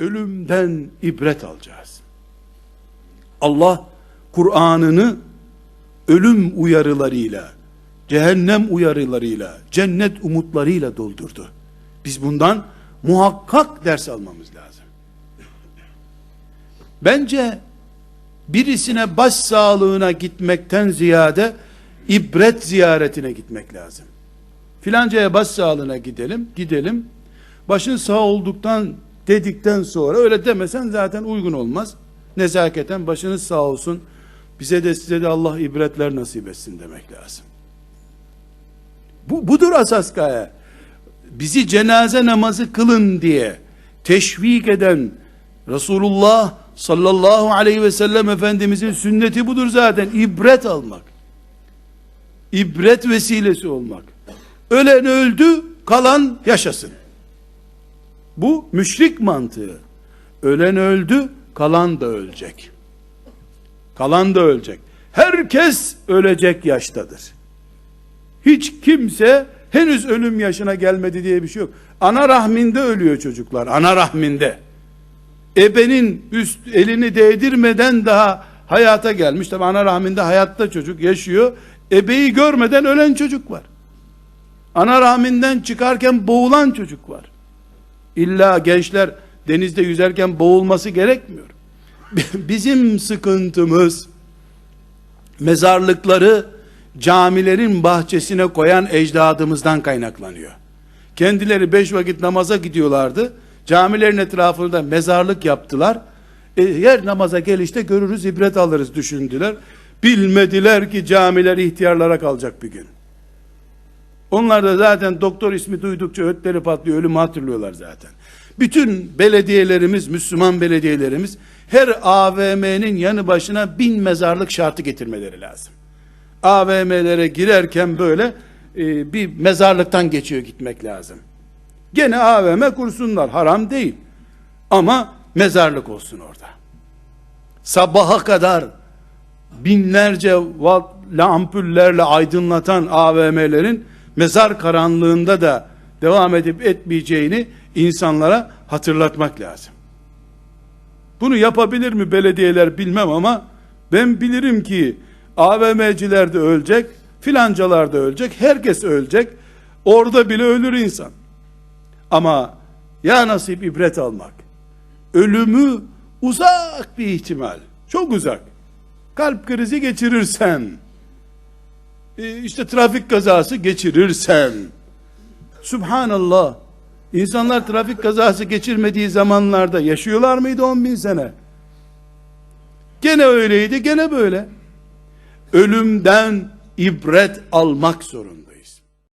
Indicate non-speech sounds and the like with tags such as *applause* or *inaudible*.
ölümden ibret alacağız. Allah Kur'an'ını ölüm uyarılarıyla, cehennem uyarılarıyla, cennet umutlarıyla doldurdu. Biz bundan muhakkak ders almamız lazım. Bence birisine baş sağlığına gitmekten ziyade ibret ziyaretine gitmek lazım. Filancaya baş sağlığına gidelim, gidelim. Başın sağ olduktan dedikten sonra öyle demesen zaten uygun olmaz. Nezaketen başınız sağ olsun. Bize de size de Allah ibretler nasip etsin demek lazım. Bu, budur asas gaye. Bizi cenaze namazı kılın diye teşvik eden Resulullah sallallahu aleyhi ve sellem Efendimizin sünneti budur zaten. İbret almak. İbret vesilesi olmak. Ölen öldü, kalan yaşasın. Bu müşrik mantığı. Ölen öldü, kalan da ölecek. Kalan da ölecek. Herkes ölecek yaştadır. Hiç kimse henüz ölüm yaşına gelmedi diye bir şey yok. Ana rahminde ölüyor çocuklar. Ana rahminde. Ebenin üst elini değdirmeden daha hayata gelmiş. Tabi ana rahminde hayatta çocuk yaşıyor. Ebeyi görmeden ölen çocuk var. Ana rahminden çıkarken boğulan çocuk var. İlla gençler denizde yüzerken boğulması gerekmiyor. *laughs* Bizim sıkıntımız mezarlıkları camilerin bahçesine koyan ecdadımızdan kaynaklanıyor. Kendileri beş vakit namaza gidiyorlardı. Camilerin etrafında mezarlık yaptılar. E, her namaza gelişte görürüz, ibret alırız düşündüler. Bilmediler ki camiler ihtiyarlara kalacak bir gün. Onlar da zaten doktor ismi duydukça ötleri patlıyor, ölümü hatırlıyorlar zaten. Bütün belediyelerimiz, Müslüman belediyelerimiz her AVM'nin yanı başına bin mezarlık şartı getirmeleri lazım. AVM'lere girerken böyle e, bir mezarlıktan geçiyor gitmek lazım. Gene AVM kursunlar, haram değil. Ama mezarlık olsun orada. Sabaha kadar binlerce watt aydınlatan AVM'lerin mezar karanlığında da devam edip etmeyeceğini insanlara hatırlatmak lazım. Bunu yapabilir mi belediyeler bilmem ama ben bilirim ki AVM'ciler de ölecek, filancalar da ölecek, herkes ölecek. Orada bile ölür insan. Ama ya nasip ibret almak. Ölümü uzak bir ihtimal. Çok uzak. Kalp krizi geçirirsen, işte trafik kazası geçirirsen, Subhanallah, insanlar trafik kazası geçirmediği zamanlarda yaşıyorlar mıydı 10 bin sene? Gene öyleydi, gene böyle. Ölümden ibret almak zorunda.